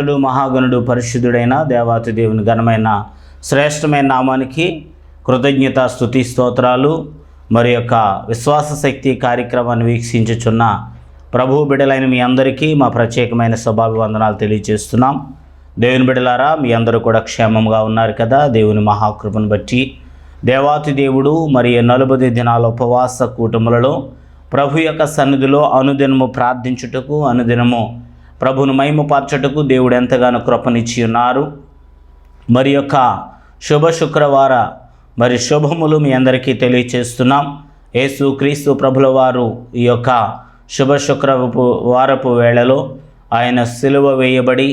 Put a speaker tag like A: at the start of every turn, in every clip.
A: మహోన్నతుడు మహాగణుడు పరిశుద్ధుడైన దేవాతి దేవుని ఘనమైన శ్రేష్టమైన నామానికి కృతజ్ఞత స్థుతి స్తోత్రాలు. మరి యొక్క విశ్వాస శక్తి కార్యక్రమాన్ని వీక్షించుచున్న ప్రభు బిడలైన మీ అందరికీ మా ప్రత్యేకమైన స్వభావివందనాలు తెలియజేస్తున్నాం. దేవుని బిడలారా మీ అందరూ కూడా క్షేమంగా ఉన్నారు కదా? దేవుని మహాకృపను బట్టి. దేవాతి దేవుడు మరి నలభై దినాల ఉపవాస కూటములలో ప్రభు యొక్క సన్నిధిలో అనుదినము ప్రార్థించుటకు అనుదినము ప్రభును మహిమపరచుటకు దేవుడు ఎంతగానో కృపనిచ్చి ఉన్నారు. మరి యొక్క శుభ శుక్రవార మరి శుభములు మీ అందరికీ తెలియచేస్తున్నాం. యేసు క్రీస్తు ప్రభుల వారు ఈ యొక్క శుభ శుక్రపు వారపు వేళలో ఆయన సిలువ వేయబడి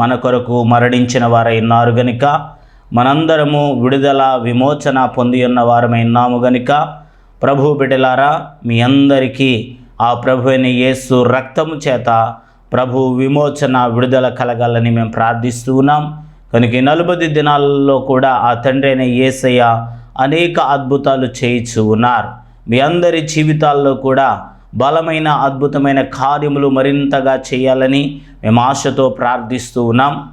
A: మన కొరకు మరణించిన వారై ఉన్నారు గనుక మనందరము విడుదల విమోచన పొంది ఉన్న వారమై ఉన్నాము గనుక ప్రభు బిడలారా మీ అందరికీ ఆ ప్రభు అయిన యేసు రక్తము చేత ప్రభు విమోచన విడుదల కలగాలని మేము ప్రార్థిస్తూ ఉన్నాం. కనుక ఈ నలభై దినాలలో కూడా ఆ తండ్రి అయిన యేసయ్య అనేక అద్భుతాలు చేయించు ఉన్నారు. మీ అందరి జీవితాల్లో కూడా బలమైన అద్భుతమైన కార్యములు మరింతగా చేయాలని మేము ఆశతో ప్రార్థిస్తూ ఉన్నాం.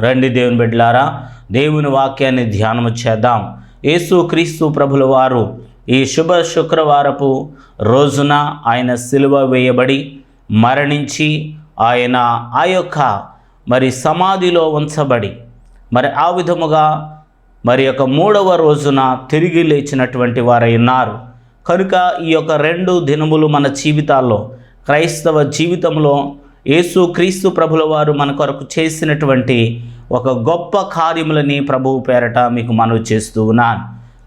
A: రండి దేవుని బిడ్డలారా దేవుని వాక్యాన్ని ధ్యానము చేద్దాం. యేసు క్రీస్తు ప్రభుల వారు ఈ శుభ శుక్రవారపు రోజున ఆయన సిలువ వేయబడి మరణించి ఆయన ఆ యొక్క మరి సమాధిలో ఉంచబడి మరి ఆ విధముగా మరి యొక్క మూడవ రోజున తిరిగి లేచినటువంటి వారై ఉన్నారు. కనుక ఈ యొక్క రెండు దినములు మన జీవితాల్లో క్రైస్తవ జీవితంలో యేసు క్రీస్తు ప్రభుల వారు మన కొరకు చేసినటువంటి ఒక గొప్ప కార్యములని ప్రభువు పేరట మీకు మనవి చేస్తూ ఉన్నాను.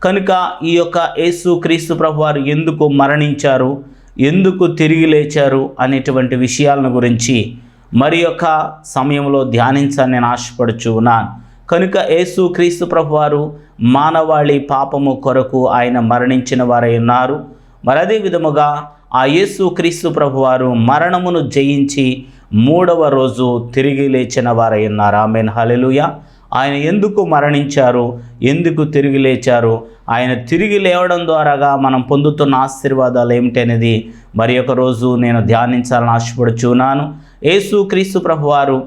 A: కనుక ఈ యొక్క యేసు క్రీస్తు ప్రభు వారు ఎందుకు మరణించారు? ఎందుకు తిరిగి లేచారు అనేటువంటి విషయాలను గురించి మరి యొక్క సమయంలో ధ్యానించాలని నేను ఆశపడుచు ఉన్నాను. కనుక యేసు క్రీస్తు ప్రభు వారు మానవాళి పాపము కొరకు ఆయన మరణించిన వారై ఉన్నారు. మరి అదే విధముగా ఆ యేసు క్రీస్తు ప్రభు వారు మరణమును జయించి మూడవ రోజు తిరిగి లేచిన వారై ఉన్నారు. ఆమెన్. హలెలుయ ఆయన ఎందుకు మరణించారు? ఎందుకు తిరిగి లేచారు? ఆయన తిరిగి లేవడం ద్వారాగా మనం పొందుతున్న ఆశీర్వాదాలు ఏమిటనేది మరి ఒక రోజు నేను ధ్యానించాలని ఆశపడుచున్నాను. యేసు క్రీస్తు ప్రభు వారు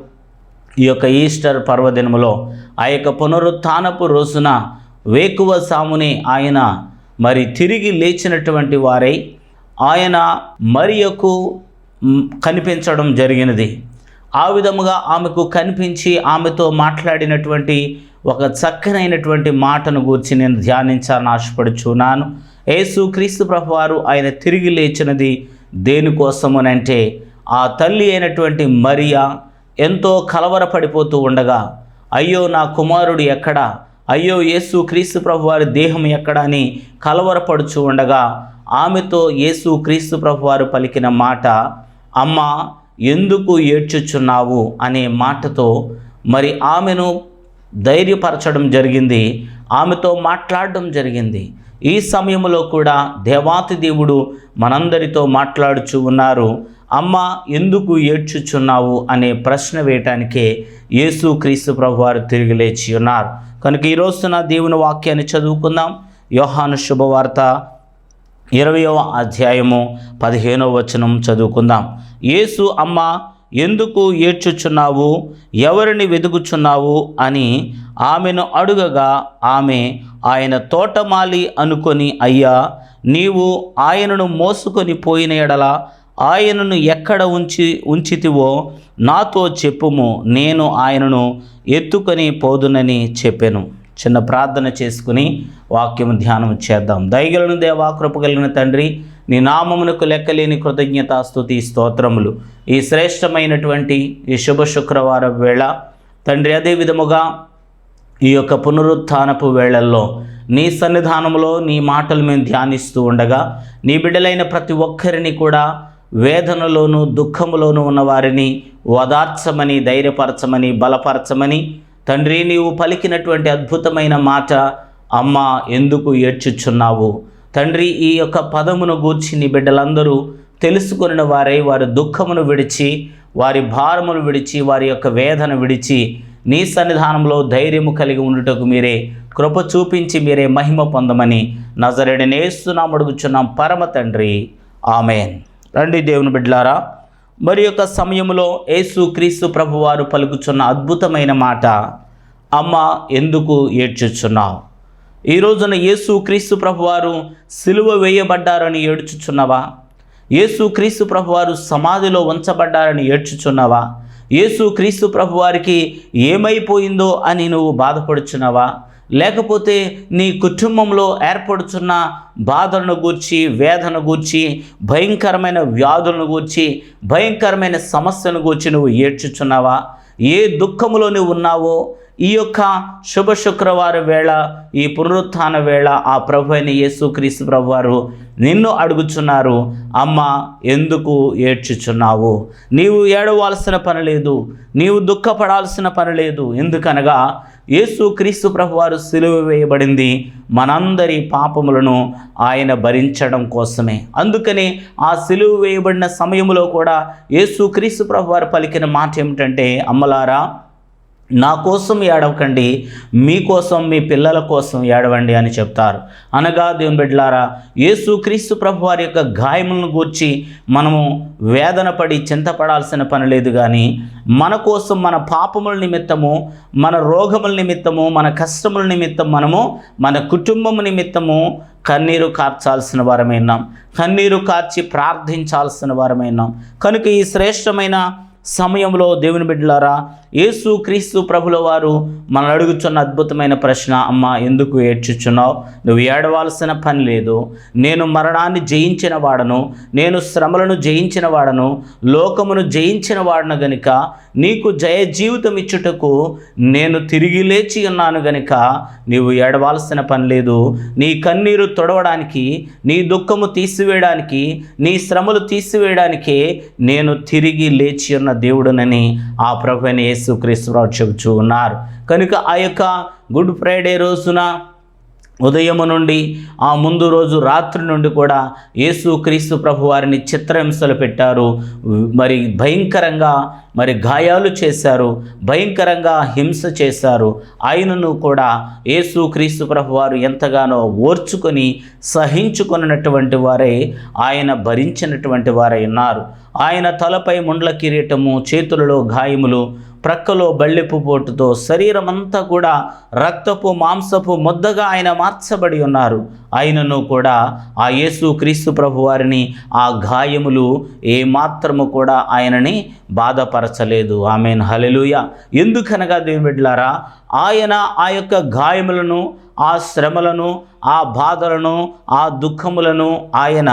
A: ఈ యొక్క ఈస్టర్ పర్వదినములో ఆ యొక్క పునరుత్నపు రోజున వేకువ సాముని ఆయన మరి తిరిగి లేచినటువంటి వారై ఆయన మరియకు కనిపించడం జరిగినది. ఆ విధముగా ఆమెకు కనిపించి ఆమెతో మాట్లాడినటువంటి ఒక చక్కనైనటువంటి మాటను గూర్చి నేను ధ్యానించాలని ఆశపడుచున్నాను. యేసు క్రీస్తు ప్రభువారు ఆయన తిరిగి లేచినది దేనికోసమునంటే ఆ తల్లి అయినటువంటి మరియా ఎంతో కలవరపడిపోతూ ఉండగా అయ్యో నా కుమారుడు ఎక్కడ? అయ్యో యేసు క్రీస్తు ప్రభువారి దేహం ఎక్కడ అని కలవరపడుచు ఉండగా ఆమెతో యేసు క్రీస్తు ప్రభువారు పలికిన మాట అమ్మ ఎందుకు ఏడ్చుచున్నావు అనే మాటతో మరి ఆమెను ధైర్యపరచడం జరిగింది ఆమెతో మాట్లాడడం జరిగింది. ఈ సమయంలో కూడా దేవాతి దేవుడు మనందరితో మాట్లాడుచు ఉన్నారు. అమ్మ ఎందుకు ఏడ్చుచున్నావు అనే ప్రశ్న వేయటానికే యేసు క్రీస్తు ప్రభు వారు తిరిగి లేచి ఉన్నారు. కనుక ఈ రోజున దేవుని వాక్యాన్ని చదువుకుందాం. యోహాను శుభవార్త ఇరవయవ అధ్యాయము పదిహేనవ వచనం చదువుకుందాం. యేసు అమ్మ ఎందుకు ఏడ్చుచున్నావు? ఎవరిని వెతుకుచున్నావు అని ఆమెను అడుగగా ఆమె ఆయన తోటమాలి అనుకొని అయ్యా నీవు ఆయనను మోసుకొని పోయిన ఎడల ఆయనను ఎక్కడ ఉంచి ఉంచితివో నాతో చెప్పుము. నేను ఆయనను ఎత్తుకొని పోదునని చెప్పాను. చిన్న ప్రార్థన చేసుకుని వాక్యం ధ్యానం చేద్దాం. దయగలను దేవా కృప కలిగిన తండ్రి నీ నామమునకు లెక్కలేని కృతజ్ఞతాస్తుతి స్తోత్రములు. ఈ శ్రేష్టమైనటువంటి ఈ శుభ శుక్రవారం వేళ తండ్రి అదే విధముగా ఈ యొక్క పునరుత్నపు వేళల్లో నీ సన్నిధానంలో నీ మాటలు మేము ధ్యానిస్తూ ఉండగా నీ బిడ్డలైన ప్రతి ఒక్కరిని కూడా వేదనలోను దుఃఖములోను ఉన్న వారిని ఓదార్చమని ధైర్యపరచమని బలపరచమని తండ్రి నీవు పలికినటువంటి అద్భుతమైన మాట అమ్మ ఎందుకు ఏడ్చుచున్నావు? తండ్రి ఈ యొక్క పదమును గూర్చి నీ బిడ్డలందరూ తెలుసుకున్న వారై వారి దుఃఖమును విడిచి వారి భారమును విడిచి వారి యొక్క వేదన విడిచి నీ సన్నిధానంలో ధైర్యము కలిగి ఉండుటకు మీరే కృప చూపించి మీరే మహిమ పొందమని నజరడినేస్తున్నాం అడుగుచున్నాం పరమ తండ్రి. ఆమెన్. రండి దేవుని బిడ్లారా మరి యొక్క సమయంలో యేసు క్రీస్తు ప్రభువారు పలుకుచున్న అద్భుతమైన మాట అమ్మ ఎందుకు ఏడ్చుచున్నావు? ఈ రోజున యేసు క్రీస్తు ప్రభువారు సిలువ వేయబడ్డారని ఏడ్చుచున్నావా? యేసు క్రీస్తు ప్రభువారు సమాధిలో ఉంచబడ్డారని ఏడ్చుచున్నావా? యేసు క్రీస్తు ప్రభువారికి ఏమైపోయిందో అని నువ్వు బాధపడుచున్నావా? లేకపోతే నీ కుటుంబంలో ఏర్పడుచున్న బాధలను గూర్చి వేదన గూర్చి భయంకరమైన వ్యాధులను గూర్చి భయంకరమైన సమస్యను గూర్చి నువ్వు ఏడ్చుచున్నావా? ఏ దుఃఖములో నువ్వు ఉన్నావో? ఈ యొక్క శుభ శుక్రవారం వేళ ఈ పునరుత్థాన వేళ ఆ ప్రభు అయిన యేసుక్రీస్తు ప్రభు వారు నిన్ను అడుగుచున్నారు అమ్మ ఎందుకు ఏడ్చుచున్నావు? నీవు ఏడవలసిన పని లేదు నీవు దుఃఖపడాల్సిన పని లేదు ఎందుకనగా యేసు క్రీస్తు ప్రభువారు సిలువ వేయబడింది. మనందరి పాపములను ఆయన భరించడం కోసమే. అందుకని ఆ సిలువ వేయబడిన సమయంలో కూడా యేసు క్రీస్తు ప్రభువారు పలికిన మాట ఏమిటంటే అమ్మలారా నా కోసం ఏడవకండి మీకోసం మీ పిల్లల కోసం ఏడవండి అని చెప్తారు. అనగా దేవుని బిడ్డలారా యేసు క్రీస్తు ప్రభు వారి యొక్క గాయములను గూర్చి మనము వేదన పడి చింతపడాల్సిన పని లేదు కానీ మన కోసం మన పాపముల నిమిత్తము మన రోగముల నిమిత్తము మన కష్టముల నిమిత్తం మనము మన కుటుంబము నిమిత్తము కన్నీరు కార్చాల్సిన వారమైనాం కన్నీరు కార్చి ప్రార్థించాల్సిన వారమైనాం కనుక ఈ శ్రేష్టమైన సమయంలో దేవుని బిడ్డలారా యేసు క్రీస్తు ప్రభుల వారు మనం అడుగుచున్న అద్భుతమైన ప్రశ్న అమ్మ ఎందుకు ఏడ్చుచున్నావు? నువ్వు ఏడవాల్సిన పని లేదు. నేను మరణాన్ని జయించిన వాడను నేను శ్రమలను జయించిన వాడను లోకమును జయించిన వాడను గనుక నీకు జయ జీవితం ఇచ్చుటకు నేను తిరిగి లేచి ఉన్నాను గనుక నీవు ఏడవాల్సిన పని లేదు. నీ కన్నీరు తొడవడానికి నీ దుఃఖము తీసివేయడానికి నీ శ్రమలు తీసివేయడానికే నేను తిరిగి లేచి ఉన్న దేవుడునని ఆ యేసు క్రీస్తురావు చెబుచూ ఉన్నారు కనుక ఆ యొక్క గుడ్ ఫ్రైడే రోజున ఉదయము నుండి ఆ ముందు రోజు రాత్రి నుండి కూడా యేసు క్రీస్తు ప్రభు వారిని చిత్రహింసలు పెట్టారు. మరి భయంకరంగా మరి గాయాలు చేశారు. భయంకరంగా హింస చేశారు. ఆయనను కూడా యేసు క్రీస్తు ప్రభు వారు ఎంతగానో ఓర్చుకొని సహించుకున్నటువంటి వారే ఆయన భరించినటువంటి వారై ఉన్నారు. ఆయన తలపై ముండ్ల కిరీటము చేతులలో గాయములు ప్రక్కలో బళ్ళెపు పోటుతో శరీరం అంతా కూడా రక్తపు మాంసపు ముద్దగా ఆయన మార్చబడి ఉన్నారు. ఆయనను కూడా ఆ యేసు క్రీస్తు ప్రభు వారిని ఆ గాయములు ఏమాత్రము కూడా ఆయనని బాధపరచలేదు. ఆమెన్. హలెలుయ ఎందుకనగా దేవుని బిడ్లారా ఆయన ఆ యొక్క గాయములను ఆ శ్రమలను ఆ బాధలను ఆ దుఃఖములను ఆయన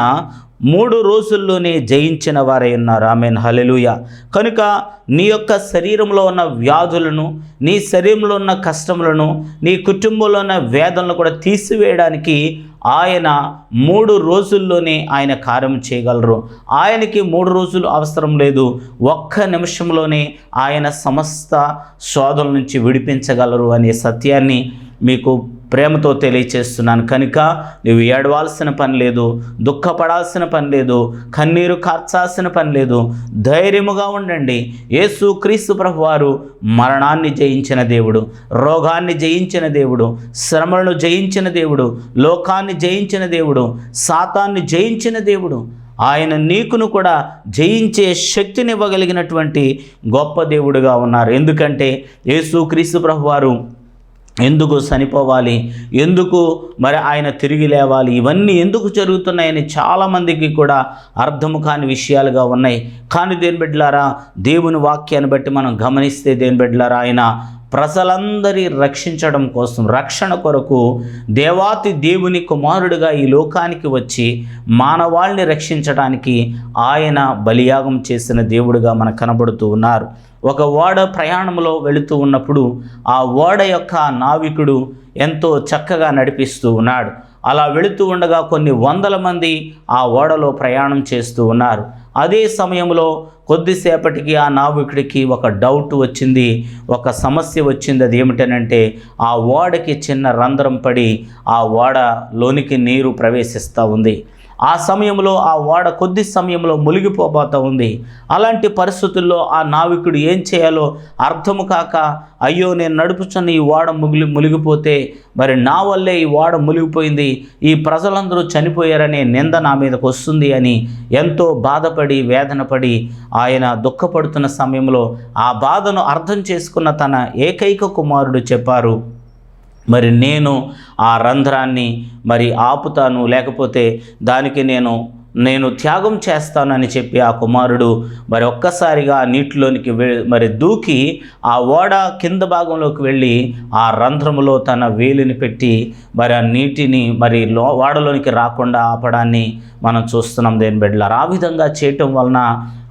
A: మూడు రోజుల్లోనే జయించిన వారై ఉన్నారు. ఆమెన్. హలెలుయ కనుక నీ యొక్క శరీరంలో ఉన్న వ్యాధులను నీ శరీరంలో ఉన్న కష్టములను నీ కుటుంబంలో ఉన్న వేదనలు కూడా తీసివేయడానికి ఆయన మూడు రోజుల్లోనే ఆయన కార్యం చేయగలరు. ఆయనకి మూడు రోజులు అవసరం లేదు. ఒక్క నిమిషంలోనే ఆయన సమస్త శోధల నుంచి విడిపించగలరు అనే సత్యాన్ని మీకు ప్రేమతో తెలియచేస్తున్నాను. కనుక నువ్వు ఏడవాల్సిన పని లేదు దుఃఖపడాల్సిన పని లేదు కన్నీరు కార్చాల్సిన పని లేదు. ధైర్యముగా ఉండండి. యేసు క్రీస్తు ప్రభు వారు మరణాన్ని జయించిన దేవుడు రోగాన్ని జయించిన దేవుడు శ్రమలను జయించిన దేవుడు లోకాన్ని జయించిన దేవుడు సాతాన్ని జయించిన దేవుడు ఆయన నీకును కూడా జయించే శక్తిని ఇవ్వగలిగినటువంటి గొప్ప దేవుడుగా ఉన్నారు. ఎందుకంటే యేసు క్రీస్తు ప్రభు వారు ఎందుకు చనిపోవాలి? ఎందుకు మరి ఆయన తిరిగి లేవాలి? ఇవన్నీ ఎందుకు జరుగుతున్నాయని చాలామందికి కూడా అర్థము కాని విషయాలుగా ఉన్నాయి. కానీ దేని బిడ్డలారా దేవుని వాక్యాన్ని బట్టి మనం గమనిస్తే దేని బిడ్డలారా ఆయన ప్రజలందరి రక్షించడం కోసం రక్షణ కొరకు దేవాతి దేవుని కుమారుడిగా ఈ లోకానికి వచ్చి మానవాళ్ళని రక్షించడానికి ఆయన బలియాగం చేసిన దేవుడిగా మనకు కనబడుతూ ఉన్నారు. ఒక ఓడ ప్రయాణంలో వెళుతూ ఉన్నప్పుడు ఆ ఓడ యొక్క నావికుడు ఎంతో చక్కగా నడిపిస్తూ ఉన్నాడు. అలా వెళుతూ ఉండగా కొన్ని వందల మంది ఆ ఓడలో ప్రయాణం చేస్తూ ఉన్నారు. అదే సమయంలో కొద్దిసేపటికి ఆ నావికుడికి ఒక డౌట్ వచ్చింది. ఒక సమస్య వచ్చింది. అది ఏమిటనంటే ఆ ఓడకి చిన్న రంధ్రం పడి ఆ ఓడ లోనికి నీరు ప్రవేశిస్తూ ఉంది. ఆ సమయంలో ఆ ఓడ కొద్ది సమయంలో మునిగిపోబోతా ఉంది. అలాంటి పరిస్థితుల్లో ఆ నావికుడు ఏం చేయాలో అర్థము కాక అయ్యో నేను నడుపుచున్న ఈ ఓడ ముగిలి మునిగిపోతే మరి నా వల్లే ఈ ఓడ మునిగిపోయింది ఈ ప్రజలందరూ చనిపోయారనే నింద నా మీదకు వస్తుంది అని ఎంతో బాధపడి వేదనపడి ఆయన దుఃఖపడుతున్న సమయంలో ఆ బాధను అర్థం చేసుకున్న తన ఏకైక కుమారుడు చెప్పారు. మరి నేను ఆ రంధ్రాన్ని మరి ఆపుతాను లేకపోతే దానికి నేను నేను త్యాగం చేస్తానని చెప్పి ఆ కుమారుడు మరి ఒక్కసారిగా నీటిలోనికి వె- మరి దూకి ఆ ఓడ కింద భాగంలోకి వెళ్ళి ఆ రంధ్రములో తన వేలిని పెట్టి మరి ఆ నీటిని మరి లో ఓడలోనికి రాకుండా ఆపడాన్ని మనం చూస్తున్నాం దేని బిడ్డలారు. ఆ విధంగా చేయటం వలన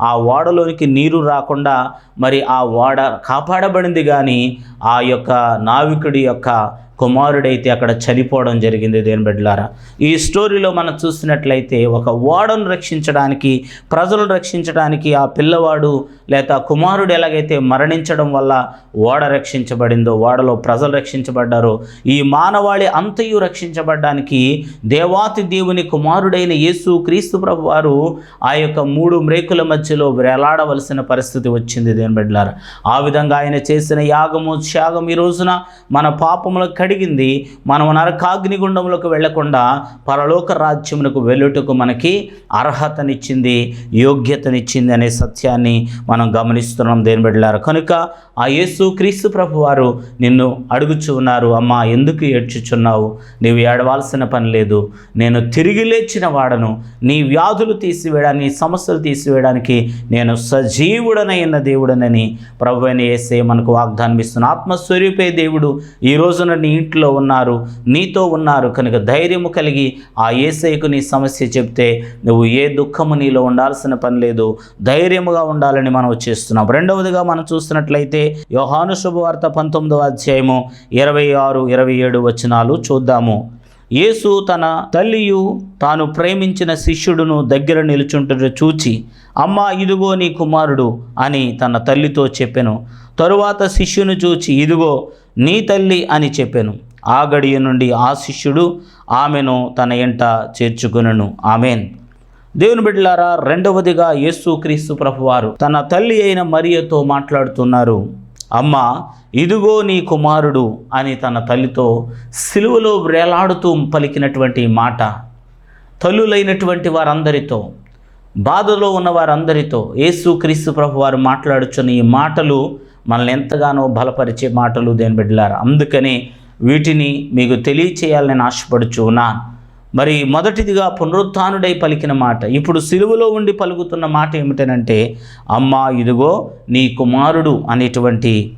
A: ఆ ఓడలోనికి నీరు రాకుండా మరి ఆ ఓడ కాపాడబడింది కానీ ఆ యొక్క నావికుడి యొక్క కుమారుడైతే అక్కడ చనిపోవడం జరిగింది దేని బిడ్డలారా. ఈ స్టోరీలో మనం చూసినట్లయితే ఒక ఓడను రక్షించడానికి ప్రజలను రక్షించడానికి ఆ పిల్లవాడు లేక కుమారుడు ఎలాగైతే మరణించడం వల్ల ఓడ రక్షించబడిందో ఓడలో ప్రజలు రక్షించబడ్డారో ఈ మానవాళి అంతయు రక్షించబడ్డానికి దేవాతి దేవుని కుమారుడైన యేసు క్రీస్తు ప్రభు వారు ఆ యొక్క మూడు మ్రేకుల మధ్యలో వేలాడవలసిన పరిస్థితి వచ్చింది దేని బిడ్డలారా. ఆ విధంగా ఆయన చేసిన యాగము త్యాగం ఈ రోజున మన పాపములకు అడిగింది మనం నరకాగ్నిగుండంలోకి వెళ్ళకుండా పరలోక రాజ్యమునకు వెళ్ళుటకు మనకి అర్హతనిచ్చింది యోగ్యతనిచ్చింది అనే సత్యాన్ని మనం గమనిస్తున్నాం దేని బిడ్డలారా. కనుక ఆ యేసు క్రీస్తు ప్రభు వారు నిన్ను అడుగుచు ఉన్నారు అమ్మా ఎందుకు ఏడ్చుచున్నావు? నీవు ఏడవాల్సిన పని లేదు. నేను తిరిగి లేచిన వాడను. నీ వ్యాధులు తీసివేయడానికి నీ సమస్యలు తీసివేయడానికి నేను సజీవుడనైన దేవుడనని ప్రభు అయిన ఏసే మనకు వాగ్దానం ఇస్తున్న ఆత్మస్వరూపే దేవుడు ఈ రోజున నీ ఇంట్లో ఉన్నారు నీతో ఉన్నారు కనుక ధైర్యము కలిగి ఆ ఏసైకు నీ సమస్య చెప్తే నువ్వు ఏ దుఃఖము నీలో ఉండాల్సిన పని లేదు ధైర్యముగా ఉండాలని మనం చేస్తున్నాం. రెండవదిగా మనం చూస్తున్నట్లయితే యోహాను శుభవార్త పంతొమ్మిదవ అధ్యాయము ఇరవై ఆరు ఇరవై ఏడు వచనాలు చూద్దాము. యేసు తన తల్లియు తాను ప్రేమించిన శిష్యుడును దగ్గర నిలుచుంటుట చూచి అమ్మా ఇదిగో నీ కుమారుడు అని తన తల్లితో చెప్పెను. తరువాత శిష్యును చూచి ఇదిగో నీ తల్లి అని చెప్పెను. ఆ గడియ నుండి ఆ శిష్యుడు ఆమెను తన ఎంట చేర్చుకునను. ఆమెన్. దేవుని బిడ్డలారా రెండవదిగా యేసు క్రీస్తు ప్రభువారు తన తల్లి అయిన మరియతో మాట్లాడుతున్నారు. అమ్మ ఇదిగో నీ కుమారుడు అని తన తల్లితో సిలువలో వేలాడుతూ పలికినటువంటి మాట. తల్లులైనటువంటి వారందరితో బాధలో ఉన్న వారందరితో యేసు క్రీస్తు ప్రభు వారు మాట్లాడుచున్న ఈ మాటలు మనల్ని ఎంతగానో బలపరిచే మాటలు దేని బిడ్డలారు? అందుకనే వీటిని మీకు తెలియచేయాలని ఆశపడుచున్నాను. ఆశపడుచు మరి మొదటిదిగా పునరుత్డై పలికిన మాట. ఇప్పుడు సిలువలో ఉండి పలుకుతున్న మాట ఏమిటనంటే అమ్మా ఇదిగో నీ కుమారుడు అనేటువంటి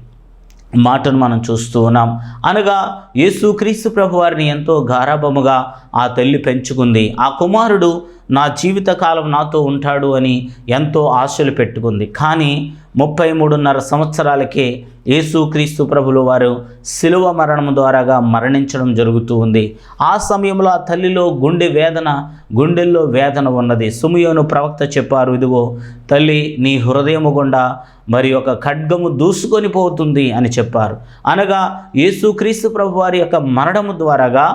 A: మాటను మనం చూస్తూ ఉన్నాం. అనగా యేసుక్రీస్తు ప్రభు వారిని ఎంతో గారాభముగా ఆ తల్లి పెంచుకుంది. ఆ కుమారుడు నా జీవితకాలం నాతో ఉంటాడు అని ఎంతో ఆశలు పెట్టుకుంది. కానీ ముప్పై మూడున్నర సంవత్సరాలకే యేసుక్రీస్తు ప్రభులు వారు శిలువ మరణం ద్వారాగా మరణించడం జరుగుతూ ఉంది. ఆ సమయంలో ఆ తల్లిలో గుండె వేదన గుండెల్లో వేదన ఉన్నది. సుమియోను ప్రవక్త చెప్పారు ఇదిగో తల్లి నీ హృదయము గుండా మరి ఒక ఖడ్గము దూసుకొని పోతుంది అని చెప్పారు. అనగా యేసుక్రీస్తు ప్రభు వారి యొక్క మరణము ద్వారాగా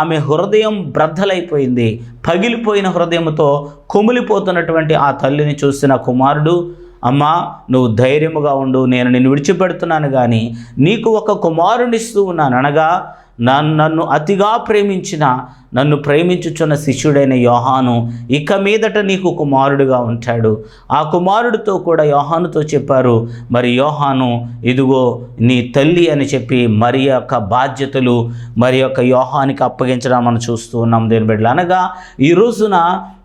A: ఆమె హృదయం బ్రద్దలైపోయింది. పగిలిపోయిన హృదయముతో కుమిలిపోతున్నటువంటి ఆ తల్లిని చూసిన కుమారుడు అమ్మా నువ్వు ధైర్యముగా ఉండు నేను నిన్ను విడిచిపెడుతున్నాను కానీ నీకు ఒక కుమారునిస్తూ ఉన్నాను. అనగా నన్ను నన్ను అతిగా ప్రేమించిన నన్ను ప్రేమించుచున్న శిష్యుడైన యోహాను ఇక మీదట నీకు కుమారుడుగా ఉంటాడు. ఆ కుమారుడితో కూడా యోహానుతో చెప్పారు మరి యోహాను ఇదిగో నీ తల్లి అని చెప్పి మరి యొక్క బాధ్యతలు మరి యొక్క యోహానికి అప్పగించడం మనం చూస్తూ ఉన్నాం దేని బిడ్డలు అనగా ఈ రోజున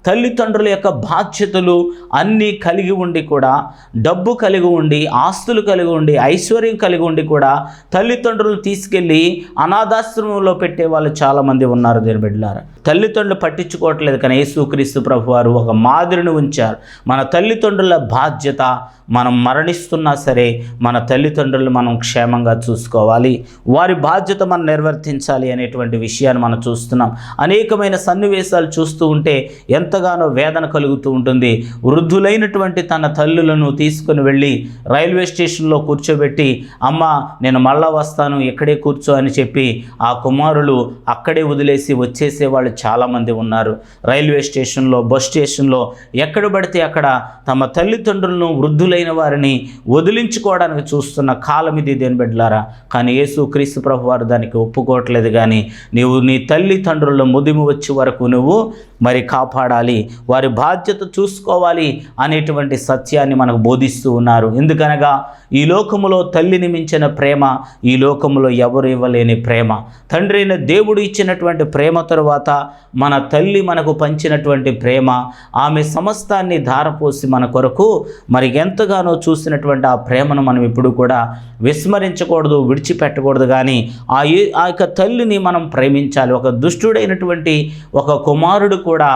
A: తల్లిదండ్రుల యొక్క బాధ్యతలు అన్నీ కలిగి ఉండి కూడా డబ్బు కలిగి ఉండి ఆస్తులు కలిగి ఉండి ఐశ్వర్యం కలిగి ఉండి కూడా తల్లిదండ్రులు తీసుకెళ్ళి అనాథాశ్రమంలో పెట్టే వాళ్ళు చాలామంది ఉన్నారు దీని బిడ్డలారు. తల్లిదండ్రులు పట్టించుకోవట్లేదు కానీ యేసుక్రీస్తు ప్రభు వారు ఒక మాదిరిని ఉంచారు. మన తల్లిదండ్రుల బాధ్యత మనం మరణిస్తున్నా సరే మన తల్లిదండ్రులు మనం క్షేమంగా చూసుకోవాలి. వారి బాధ్యత మనం నిర్వర్తించాలి అనేటువంటి విషయాన్ని మనం చూస్తున్నాం. అనేకమైన సన్నివేశాలు చూస్తూ ఉంటే ఎంత ఎంతగానో వేదన కలుగుతూ ఉంటుంది. వృద్ధులైనటువంటి తన తల్లులను తీసుకుని వెళ్ళి రైల్వే స్టేషన్లో కూర్చోబెట్టి అమ్మ నేను మళ్ళా వస్తాను ఇక్కడే కూర్చో అని చెప్పి ఆ కుమారులు అక్కడే వదిలేసి వచ్చేసే వాళ్ళు చాలామంది ఉన్నారు. రైల్వే స్టేషన్లో బస్ స్టేషన్లో ఎక్కడ పడితే అక్కడ తమ తల్లిదండ్రులను వృద్ధులైన వారిని వదిలించుకోవడానికి చూస్తున్న కాలం ఇది దేని బిడ్డలారా? కానీ యేసు క్రీస్తు ప్రభు వారు దానికి ఒప్పుకోవట్లేదు కానీ నీవు నీ తల్లిదండ్రుల ముదిమి వచ్చే వరకు నువ్వు మరి కాపాడాలి వారి బాధ్యత చూసుకోవాలి అనేటువంటి సత్యాన్ని మనకు బోధిస్తూ ఉన్నారు. ఎందుకనగా ఈ లోకములో తల్లిని మించిన ప్రేమ ఈ లోకములో ఎవరు ఇవ్వలేని ప్రేమ. తండ్రి అయిన దేవుడు ఇచ్చినటువంటి ప్రేమ తరువాత మన తల్లి మనకు పంచినటువంటి ప్రేమ ఆమె సమస్తాన్ని ధారపోసి మన కొరకు మరి ఎంతగానో చూసినటువంటి ఆ ప్రేమను మనం ఇప్పుడు కూడా విస్మరించకూడదు విడిచిపెట్టకూడదు కానీ ఆ ఆ యొక్క తల్లిని మనం ప్రేమించాలి. ఒక దుష్టుడైనటువంటి ఒక కుమారుడు కూడా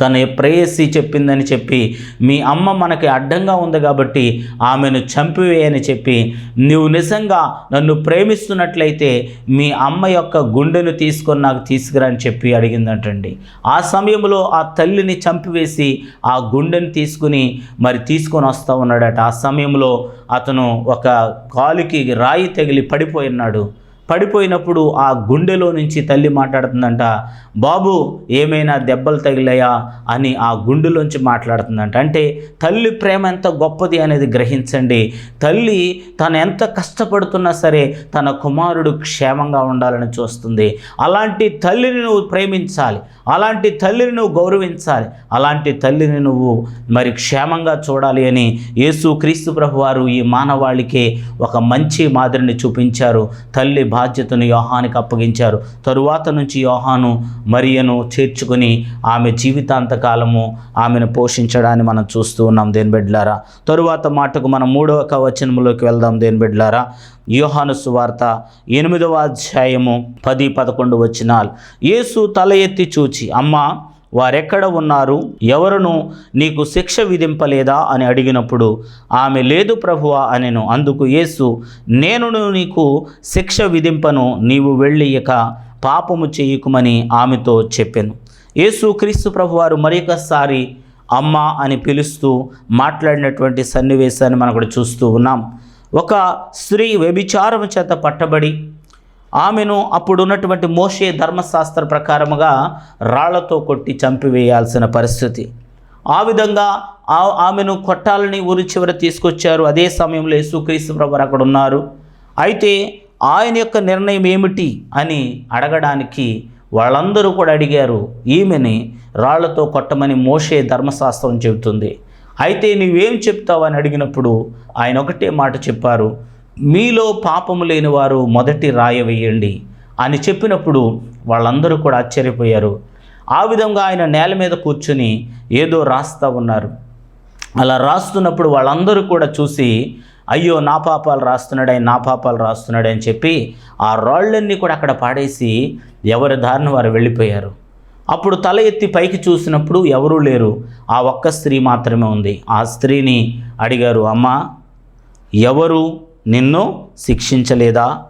A: తన ప్రేయసి చెప్పిందని చెప్పి మీ అమ్మ మనకి అడ్డంగా ఉంది కాబట్టి ఆమెను చంపివేయని చెప్పి నువ్వు నిజంగా నన్ను ప్రేమిస్తున్నట్లయితే మీ అమ్మ యొక్క గుండెను తీసుకొని నాకు తీసుకురా అని చెప్పి అడిగిందంటండి. ఆ సమయంలో ఆ తల్లిని చంపివేసి ఆ గుండెను తీసుకుని మరి తీసుకొని వస్తూ ఉన్నాడట. ఆ సమయంలో అతను ఒక కాలుకి రాయి తగిలి పడిపోయినాడు పడిపోయినప్పుడు ఆ గుండెలో నుంచి తల్లి మాట్లాడుతుందంట బాబు ఏమైనా దెబ్బలు తగిలాయా? అని ఆ గుండెలోంచి మాట్లాడుతుందంట. అంటే తల్లి ప్రేమ ఎంత గొప్పది అనేది గ్రహించండి. తల్లి తను ఎంత కష్టపడుతున్నా సరే తన కుమారుడు క్షేమంగా ఉండాలని చూస్తుంది. అలాంటి తల్లిని నువ్వు ప్రేమించాలి. అలాంటి తల్లిని నువ్వు గౌరవించాలి. అలాంటి తల్లిని నువ్వు మరి క్షేమంగా చూడాలి అని యేసు క్రీస్తు ప్రభు వారు ఈ మానవాళికి ఒక మంచి మాదిరిని చూపించారు. తల్లి బాధ్యతను యోహానికి అప్పగించారు. తరువాత నుంచి యోహాను మరియను చేర్చుకుని ఆమె జీవితాంతకాలము ఆమెను పోషించడాన్ని మనం చూస్తూ ఉన్నాం దేని బిడ్డలారా. తరువాత మాటకు మనం మూడవ కవచనములోకి వెళ్దాం దేని బిడ్డలారా. యోహాను సువార్త ఎనిమిదవ అధ్యాయము పది పదకొండు వచ్చినాలు. యేసు తల ఎత్తి చూచి అమ్మా వారెక్కడ ఉన్నారు? ఎవరును నీకు శిక్ష విధింపలేదా? అని అడిగినప్పుడు ఆమె లేదు ప్రభువా అనెను. అందుకు యేసు నేను నీకు శిక్ష విధింపను నీవు వెళ్ళి ఇక పాపము చేయకుమని ఆమెతో చెప్పాను. యేసు క్రీస్తు ప్రభువారు మరొకసారి అమ్మ అని పిలుస్తూ మాట్లాడినటువంటి సన్నివేశాన్ని మనం కూడా చూస్తూ ఉన్నాం. ఒక స్త్రీ వ్యభిచారం చేత పట్టబడి ఆమెను అప్పుడు ఉన్నటువంటి మోషే ధర్మశాస్త్ర ప్రకారముగా రాళ్ళతో కొట్టి చంపివేయాల్సిన పరిస్థితి. ఆ విధంగా ఆ- ఆమెను కొట్టాలని ఊరి చివర తీసుకొచ్చారు. అదే సమయంలో యేసుక్రీస్తు ప్రభు అక్కడ ఉన్నారు. అయితే ఆయన యొక్క నిర్ణయం ఏమిటి అని అడగడానికి వాళ్ళందరూ కూడా అడిగారు. ఈమెని రాళ్ళతో కొట్టమని మోషే ధర్మశాస్త్రం చెబుతుంది. అయితే నీవేం చెప్తావు అని అడిగినప్పుడు ఆయన ఒకటే మాట చెప్పారు. మీలో పాపము లేని వారు మొదటి రాయ వేయండి అని చెప్పినప్పుడు వాళ్ళందరూ కూడా ఆశ్చర్యపోయారు. ఆ విధంగా ఆయన నేల మీద కూర్చుని ఏదో రాస్తా ఉన్నారు. అలా రాస్తున్నప్పుడు వాళ్ళందరూ కూడా చూసి అయ్యో నా పాపాలు రాస్తున్నాడు ఆయన నా పాపాలు రాస్తున్నాడు అని చెప్పి ఆ రాళ్ళన్నీ కూడా అక్కడ పాడేసి ఎవరి దారిన వారు వెళ్ళిపోయారు. అప్పుడు తల ఎత్తి పైకి చూసినప్పుడు ఎవరూ లేరు. ఆ ఒక్క స్త్రీ మాత్రమే ఉంది. ఆ స్త్రీని అడిగారు అమ్మ ఎవరు నిన్ను శిక్షించలేదా?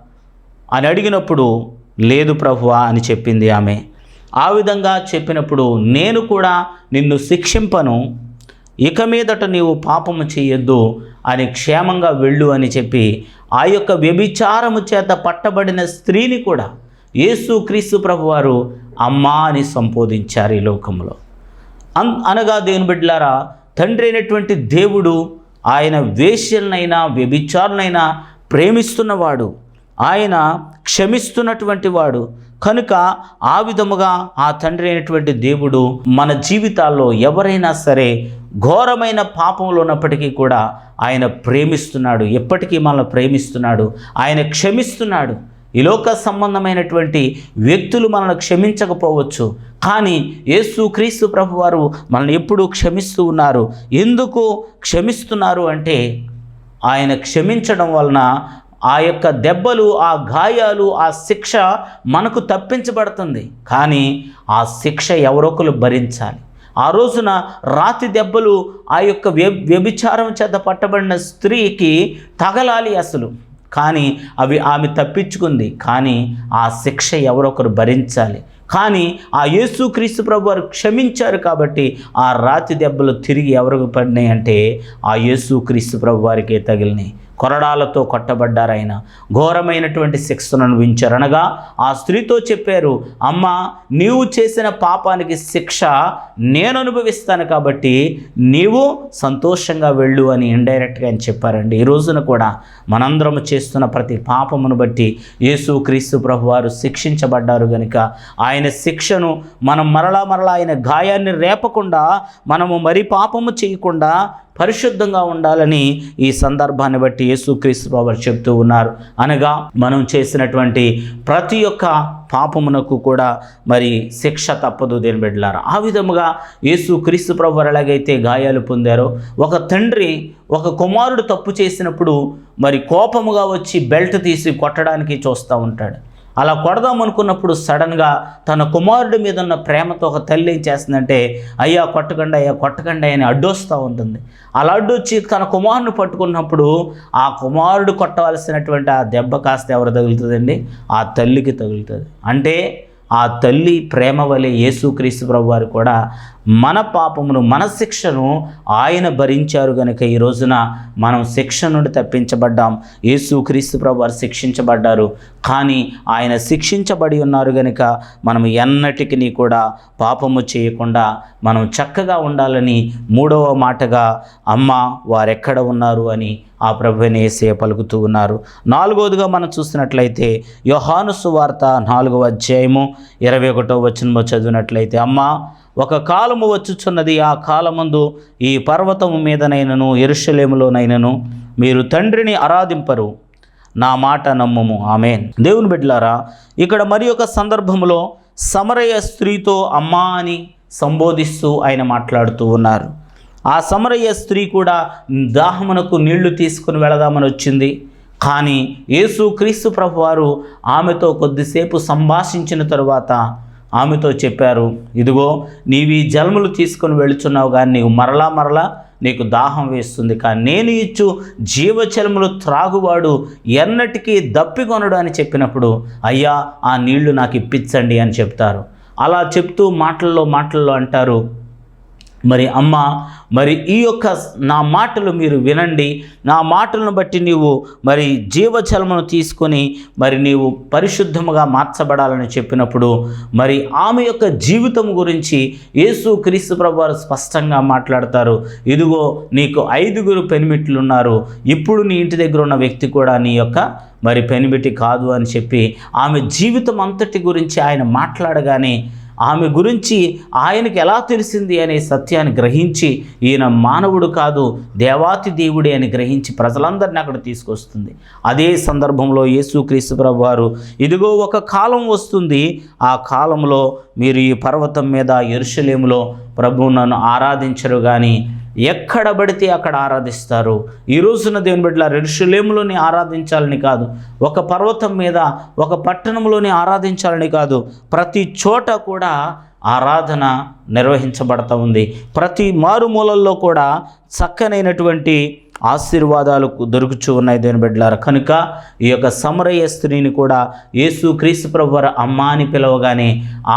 A: అని అడిగినప్పుడు లేదు ప్రభువా అని చెప్పింది ఆమె. ఆ విధంగా చెప్పినప్పుడు నేను కూడా నిన్ను శిక్షింపను. ఇక మీదట నీవు పాపము చేయొద్దు అని క్షేమంగా వెళ్ళు అని చెప్పి ఆ యొక్క వ్యభిచారము చేత పట్టబడిన స్త్రీని కూడా యేసు క్రీస్తు ప్రభువారు అమ్మా అని సంబోధించారు ఈ లోకంలో. అన్ అనగా దేవుని బిడ్డలారా తండ్రి అయినటువంటి దేవుడు ఆయన వేష్యలనైనా వ్యభిచారులనైనా ప్రేమిస్తున్నవాడు. ఆయన క్షమిస్తున్నటువంటి వాడు. కనుక ఆ విధముగా ఆ తండ్రి అయినటువంటి దేవుడు మన జీవితాల్లో ఎవరైనా సరే ఘోరమైన పాపంలో ఉన్నప్పటికీ కూడా ఆయన ప్రేమిస్తున్నాడు. ఎప్పటికీ మనల్ని ప్రేమిస్తున్నాడు. ఆయన క్షమిస్తున్నాడు. ఈ లోక సంబంధమైనటువంటి వ్యక్తులు మనల్ని క్షమించకపోవచ్చు. కానీ యేసు క్రీస్తు ప్రభు వారు మనల్ని ఎప్పుడూ క్షమిస్తూ ఉన్నారు. ఎందుకు క్షమిస్తున్నారు అంటే ఆయన క్షమించడం వలన ఆ యొక్క దెబ్బలు ఆ గాయాలు ఆ శిక్ష మనకు తప్పించబడుతుంది. కానీ ఆ శిక్ష ఎవరొకరు భరించాలి. ఆ రోజున రాతి దెబ్బలు ఆ యొక్క వ్య వ్యభిచారం చేత పట్టబడిన స్త్రీకి తగలాలి అసలు. కానీ అవి ఆమె తప్పించుకుంది. కానీ ఆ శిక్ష ఎవరొకరు భరించాలి. కానీ ఆ యేసుక్రీస్తు ప్రభు వారు క్షమించారు కాబట్టి ఆ రాతి దెబ్బలు తిరిగి ఎవరికి పడినాయి అంటే ఆ యేసుక్రీస్తు ప్రభు వారికే తగిలినాయి. కొరడాలతో కొట్టబడ్డారాయన ఘోరమైనటువంటి శిక్షను అనుభవించారు అనగా ఆ స్త్రీతో చెప్పారు అమ్మ నీవు చేసిన పాపానికి శిక్ష నేను అనుభవిస్తాను కాబట్టి నీవు సంతోషంగా వెళ్ళు అని ఇండైరెక్ట్గా ఆయన చెప్పారండి. ఈ రోజున కూడా మనందరము చేస్తున్న ప్రతి పాపమును బట్టి యేసు క్రీస్తు ప్రభు వారు శిక్షించబడ్డారు గనుక ఆయన శిక్షను మనం మరలా మరలా ఆయన గాయాన్ని రేపకుండా మనము మరి పాపము చేయకుండా పరిశుద్ధంగా ఉండాలని ఈ సందర్భాన్ని బట్టి యేసుక్రీస్తు ప్రభు చెప్తూ ఉన్నారు. అనగా మనం చేసినటువంటి ప్రతి ఒక్క పాపమునకు కూడా మరి శిక్ష తప్పదు దేని బిడ్డలారా. ఆ విధముగా యేసు క్రీస్తు ప్రభు ఎలాగైతే గాయాలు పొందారో ఒక తండ్రి ఒక కుమారుడు తప్పు చేసినప్పుడు మరి కోపముగా వచ్చి బెల్ట్ తీసి కొట్టడానికి చూస్తూ ఉంటాడు. అలా కొడదాం అనుకున్నప్పుడు సడన్గా తన కుమారుడి మీద ఉన్న ప్రేమతో ఒక తల్లి ఏం చేస్తుందంటే అయ్యా కొట్టకండి అయ్యా కొట్టకండి అని అడ్డొస్తూ ఉంటుంది. అలా అడ్డొచ్చి తన కుమారుని పట్టుకున్నప్పుడు ఆ కుమారుడు కొట్టవలసినటువంటి ఆ దెబ్బ కాస్త ఎవరు తగులుతుందండి? ఆ తల్లికి తగులుతుంది. అంటే ఆ తల్లి ప్రేమ వలె యేసుక్రీస్తు ప్రభు వారు కూడా మన పాపమును మన శిక్షను ఆయన భరించారు గనుక ఈ రోజున మనం శిక్ష నుండి తప్పించబడ్డాం. యేసుక్రీస్తు ప్రభువారు శిక్షించబడ్డారు. కానీ ఆయన శిక్షించబడి ఉన్నారు గనుక మనం ఎన్నటికీ కూడా పాపము చేయకుండా మనం చక్కగా ఉండాలని మూడవ మాటగా అమ్మ వారెక్కడ ఉన్నారు అని ఆ ప్రభుని ఏసే పలుకుతూ ఉన్నారు. నాలుగోదిగా మనం చూసినట్లయితే యోహాను సువార్త నాలుగవ అధ్యాయము ఇరవై ఒకటో వచనము చదివినట్లయితే అమ్మ ఒక కాలము వచ్చుచున్నది. ఆ కాలమందు ఈ పర్వతము మీదనైనను ఎరుషలేములోనైనను మీరు తండ్రిని ఆరాధింపరు. నా మాట నమ్మము. ఆమెన్. దేవుని బిడ్డలారా ఇక్కడ మరి ఒక సందర్భంలో సమరయ స్త్రీతో అమ్మా అని సంబోధిస్తూ ఆయన మాట్లాడుతూ ఉన్నారు. ఆ సమరయ్య స్త్రీ కూడా దాహమునకు నీళ్ళు తీసుకుని వెళదామని వచ్చింది. కానీ యేసు క్రీస్తు ప్రభు వారు ఆమెతో కొద్దిసేపు సంభాషించిన తరువాత ఆమెతో చెప్పారు ఇదిగో నీవి జలములు తీసుకొని వెళుచున్నావు కానీ నీవు మరలా మరలా నీకు దాహం వేస్తుంది. కానీ నేను ఇచ్చు జీవచలములు త్రాగువాడు ఎన్నటికీ దప్పికొనడు అని చెప్పినప్పుడు అయ్యా ఆ నీళ్ళు నాకు ఇప్పించండి అని చెప్తారు. అలా చెప్తూ మాటల్లో మాటల్లో అంటారు మరి అమ్మ మరి ఈ యొక్క నా మాటలు మీరు వినండి. నా మాటలను బట్టి నీవు మరి జీవచలమును తీసుకొని మరి నీవు పరిశుద్ధముగా మార్చబడాలని చెప్పినప్పుడు మరి ఆమె యొక్క జీవితం గురించి యేసు క్రీస్తు ప్రభువారు స్పష్టంగా మాట్లాడతారు. ఇదిగో నీకు ఐదుగురు పెనిమిట్లు ఉన్నారు ఇప్పుడు నీ ఇంటి దగ్గర ఉన్న వ్యక్తి కూడా నీ యొక్క మరి పెనిమిటి కాదు అని చెప్పి ఆమె జీవితం అంతటి గురించి ఆయన మాట్లాడగానే ఆమె గురించి ఆయనకి ఎలా తెలిసింది అనే సత్యాన్ని గ్రహించి ఈయన మానవుడు కాదు దేవాతి దేవుడే అని గ్రహించి ప్రజలందరినీ అక్కడ తీసుకొస్తుంది. అదే సందర్భంలో యేసుక్రీస్తు ప్రభు వారు ఇదిగో ఒక కాలం వస్తుంది ఆ కాలంలో మీరు ఈ పర్వతం మీద ఎరుషలేములో ప్రభు నన్ను ఆరాధించరు కానీ ఎక్కడ పడితే అక్కడ ఆరాధిస్తారు. ఈ రోజున దేవుని బిడ్డల ఋషులేములోని ఆరాధించాలని కాదు ఒక పర్వతం మీద ఒక పట్టణంలోని ఆరాధించాలని కాదు ప్రతి చోట కూడా ఆరాధన నిర్వహించబడతా ఉంది. ప్రతి మారుమూలల్లో కూడా చక్కనైనటువంటి ఆశీర్వాదాలు దొరుకుచూ ఉన్నాయి దేని బిడ్డలారా. కనుక ఈ యొక్క సమరయ్య స్త్రీని కూడా యేసు క్రీస్తు ప్రభువారు అమ్మ అని పిలవగానే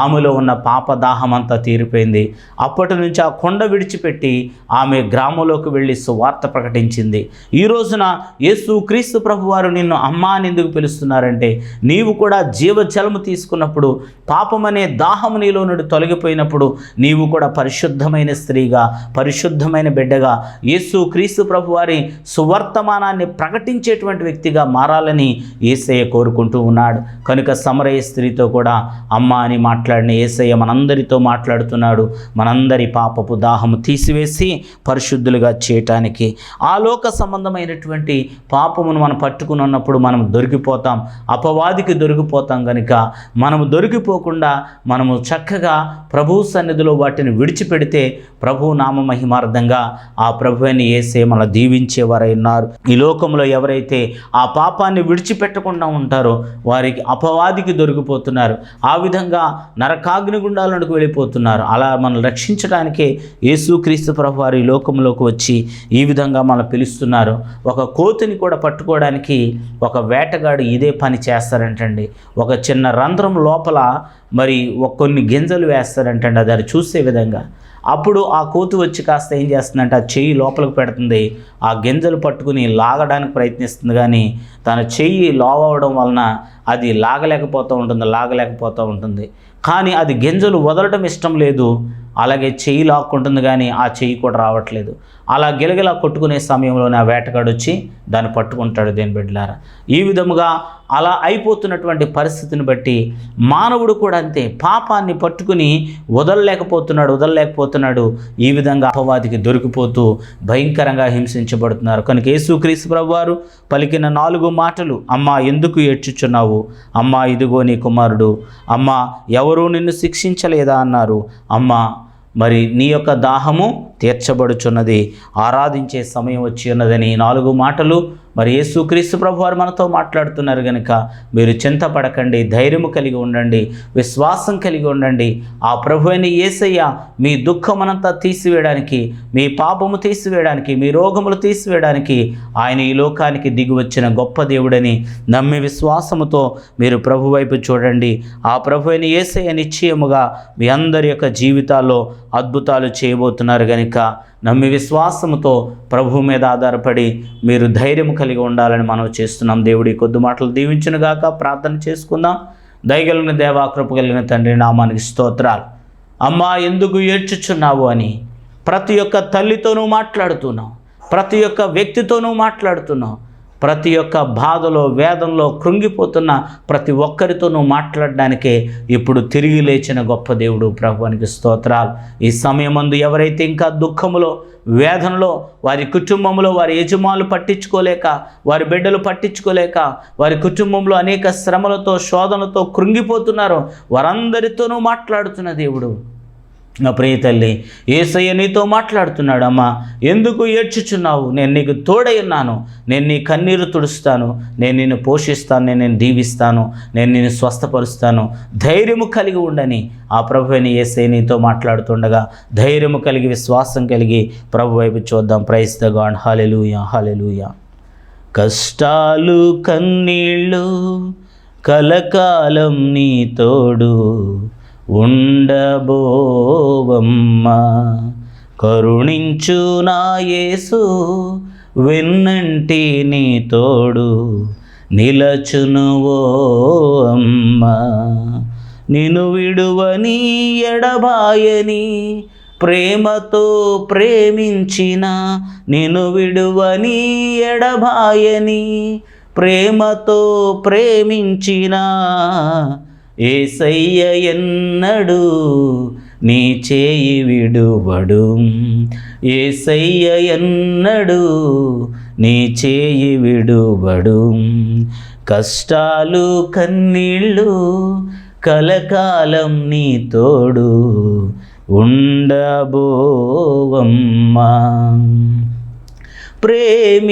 A: ఆమెలో ఉన్న పాపదాహం అంతా తీరిపోయింది. అప్పటి నుంచి ఆ కొండ విడిచిపెట్టి ఆమె గ్రామంలోకి వెళ్ళి సువార్త ప్రకటించింది. ఈ రోజున యేసు క్రీస్తు ప్రభు వారు నిన్ను అమ్మ అని ఎందుకు పిలుస్తున్నారంటే నీవు కూడా జీవజలము తీసుకున్నప్పుడు పాపమనే దాహము నీలో నుండి తొలగిపోయినప్పుడు నీవు కూడా పరిశుద్ధమైన స్త్రీగా పరిశుద్ధమైన బిడ్డగా యేసు క్రీస్తు ప్రభువారి వారి సువర్తమానాన్ని ప్రకటించేటువంటి వ్యక్తిగా మారాలని ఏసయ్య కోరుకుంటూ ఉన్నాడు. కనుక సమరయ స్త్రీతో కూడా అమ్మ అని మాట్లాడిన ఏసయ్య మనందరితో మాట్లాడుతున్నాడు. మనందరి పాపపు దాహము తీసివేసి పరిశుద్ధులుగా చేయటానికి ఆ లోక సంబంధమైనటువంటి పాపమును మనం పట్టుకుని ఉన్నప్పుడు మనం దొరికిపోతాం. అపవాదికి దొరికిపోతాం కనుక మనము దొరికిపోకుండా మనము చక్కగా ప్రభు సన్నిధిలో వాటిని విడిచిపెడితే ప్రభు నామ మహిమార్థంగా ఆ ప్రభుని ఏసే మన దీవించి జీవించేవారై ఉన్నారు. ఈ లోకంలో ఎవరైతే ఆ పాపాన్ని విడిచిపెట్టకుండా ఉంటారో వారికి అపవాదికి దొరికిపోతున్నారు. ఆ విధంగా నరకాగ్నిగుండాలకు వెళ్ళిపోతున్నారు. అలా మనం రక్షించడానికే యేసుక్రీస్తు ప్రభు వారు ఈ లోకంలోకి వచ్చి ఈ విధంగా మనం పిలుస్తున్నారు. ఒక కోతిని కూడా పట్టుకోవడానికి ఒక వేటగాడు ఇదే పని చేస్తారంటండి. ఒక చిన్న రంధ్రం లోపల మరి కొన్ని గింజలు వేస్తారంటండి. దాన్ని అది చూసే విధంగా అప్పుడు ఆ కోతి వచ్చి కాస్త ఏం చేస్తుందంటే ఆ చెయ్యి లోపలికి పెడుతుంది. ఆ గింజలు పట్టుకుని లాగడానికి ప్రయత్నిస్తుంది కానీ తన చెయ్యి లావ్ అవ్వడం వలన అది లాగలేకపోతూ ఉంటుంది లాగలేకపోతూ ఉంటుంది. కానీ అది గింజలు వదలటం ఇష్టం లేదు. అలాగే చెయ్యి లాక్కుంటుంది కానీ ఆ చెయ్యి కూడా రావట్లేదు. అలా గిలగిలా కొట్టుకునే సమయంలోనే ఆ వేటగాడు వచ్చి దాన్ని పట్టుకుంటాడు దేని బిడ్డలారా. ఈ విధముగా అలా అయిపోతున్నటువంటి పరిస్థితిని బట్టి మానవుడు కూడా అంతే పాపాన్ని పట్టుకుని వదలలేకపోతున్నాడు వదలలేకపోతున్నాడు. ఈ విధంగా అపవాదికి దొరికిపోతూ భయంకరంగా హింసించబడుతున్నారు. కనుక యేసుక్రీస్తు ప్రభువారు పలికిన నాలుగు మాటలు అమ్మా ఎందుకు ఏడ్చుచున్నావు? అమ్మా ఇదిగో నీ కుమారుడు. అమ్మా ఎవరూ నిన్ను శిక్షించలేదా? అన్నారు. అమ్మా మరి నీ యొక్క దాహము తీర్చబడుచున్నది. ఆరాధించే సమయం వచ్చి ఉన్నదని నాలుగు మాటలు మరి యేసుక్రీస్తు ప్రభు వారు మనతో మాట్లాడుతున్నారు కనుక మీరు చింతపడకండి ధైర్యము కలిగి ఉండండి విశ్వాసం కలిగి ఉండండి. ఆ ప్రభు అయిన యేసయ్య మీ దుఃఖమనంతా తీసివేయడానికి మీ పాపము తీసివేయడానికి మీ రోగములు తీసివేయడానికి ఆయన ఈ లోకానికి దిగివచ్చిన గొప్ప దేవుడని నమ్మి విశ్వాసముతో మీరు ప్రభు వైపు చూడండి. ఆ ప్రభు అయిన యేసయ్య నిశ్చయముగా మీ అందరి యొక్క జీవితాల్లో అద్భుతాలు చేయబోతున్నారు కనుక నమ్మి విశ్వాసముతో ప్రభు మీద ఆధారపడి మీరు ధైర్యం కలిగి ఉండాలని మనం చేస్తున్నాం. దేవుడి కొద్ది మాటలు దీవించునుగాక ప్రార్థన చేసుకుందాం. దయగలిగిన దేవాకృప కలిగిన తండ్రి నామానికి స్తోత్రాలు. అమ్మా ఎందుకు ఏడ్చుచున్నావు అని ప్రతి ఒక్క తల్లితోనూ మాట్లాడుతున్నావు ప్రతి ఒక్క వ్యక్తితోనూ మాట్లాడుతున్నావు ప్రతి ఒక్క బాధలో వేదంలో కృంగిపోతున్న ప్రతి ఒక్కరితోనూ మాట్లాడడానికే ఇప్పుడు తిరిగి లేచిన గొప్ప దేవుడు ప్రభువానికి స్తోత్రాలు. ఈ సమయమందు ఎవరైతే ఇంకా దుఃఖములో వేదనలో వారి కుటుంబంలో వారి యజమానులు పట్టించుకోలేక వారి బిడ్డలు పట్టించుకోలేక వారి కుటుంబంలో అనేక శ్రమలతో శోధనలతో కృంగిపోతున్నారో వారందరితోనూ మాట్లాడుతున్న దేవుడు. నా ప్రియ తల్లి ఏసయ్య నీతో మాట్లాడుతున్నాడమ్మా. ఎందుకు ఏడ్చుచున్నావు? నేను నీకు తోడై ఉన్నాను. నేను నీ కన్నీరు తుడుస్తాను. నేను నిన్ను పోషిస్తాను. నేను నేను దీవిస్తాను. నేను నిన్ను స్వస్థపరుస్తాను. ధైర్యము కలిగి ఉండని ఆ ప్రభు అని ఏసై నీతో మాట్లాడుతుండగా ధైర్యము కలిగి విశ్వాసం కలిగి ప్రభు వైపు చూద్దాం. ప్రైస్ గాడ్ హాలెలూయా హాలెలూయా కష్టాలు కన్నీళ్ళు కలకాలం నీ తోడు. ఉండబోవమ్మ. కరుణించు నా యేసు వెన్నంటి నీ తోడు నిలచునువో అమ్మా. అమ్మ విడువని ఎడబాయని ప్రేమతో ప్రేమించిన నిను విడువని ఎడబాయని ప్రేమతో ప్రేమించిన ఏసయ్య ఎన్నడు నీ చేయి విడువడు. ఏసయ్య ఎన్నడు నీ చేయి విడువడు. కష్టాలు కన్నీళ్ళు కలకాలం నీ తోడు ఉండబోవమ్మా. ప్రేమించానని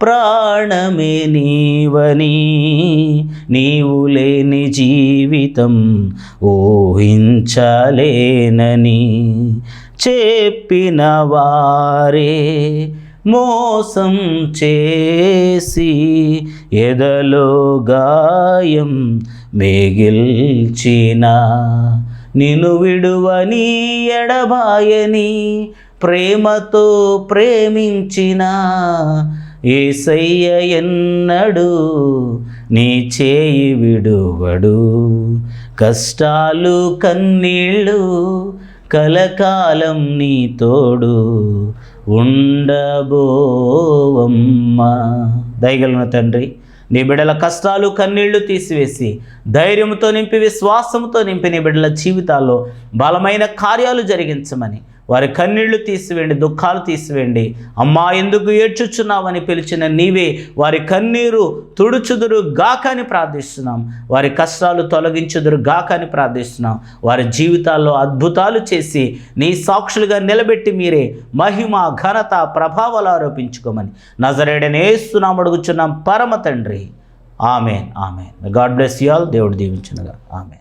A: ప్రాణమే నీవని నీవు లేని జీవితం ఊహించలేనని చెప్పిన వారే మోసం చేసి ఎదలో గాయం మిగిల్చిన నిన్ను విడువని ఎడబాయని ప్రేమతో ప్రేమించిన ఏసయ్య ఎన్నడు నీ చేయి విడువడు. కష్టాలు కన్నీళ్ళు కలకాలం నీ తోడు ఉండబోవమ్మా. దయగలిగిన తండ్రి నీ బిడ్డల కష్టాలు కన్నీళ్ళు తీసివేసి ధైర్యంతో నింపి విశ్వాసంతో నింపి నీ బిడ్డల జీవితాల్లో బలమైన కార్యాలు జరిగించమని వారి కన్నీళ్ళు తీసివేయండి దుఃఖాలు తీసివేయండి. అమ్మా ఎందుకు ఏడ్చుచున్నావని పిలిచిన నీవే వారి కన్నీరు తుడుచుదురు గాక అని ప్రార్థిస్తున్నాం. వారి కష్టాలు తొలగించుదురు గాక అని ప్రార్థిస్తున్నాం. వారి జీవితాల్లో అద్భుతాలు చేసి నీ సాక్షులుగా నిలబెట్టి మీరే మహిమ ఘనత ప్రభావాలు ఆరోపించుకోమని నజరేడని ఏస్తున్నాం అడుగుచున్నాం. పరమ తండ్రి. Amen amen. God bless you all. దేవుడు దీవించునుగా ఆమెన్.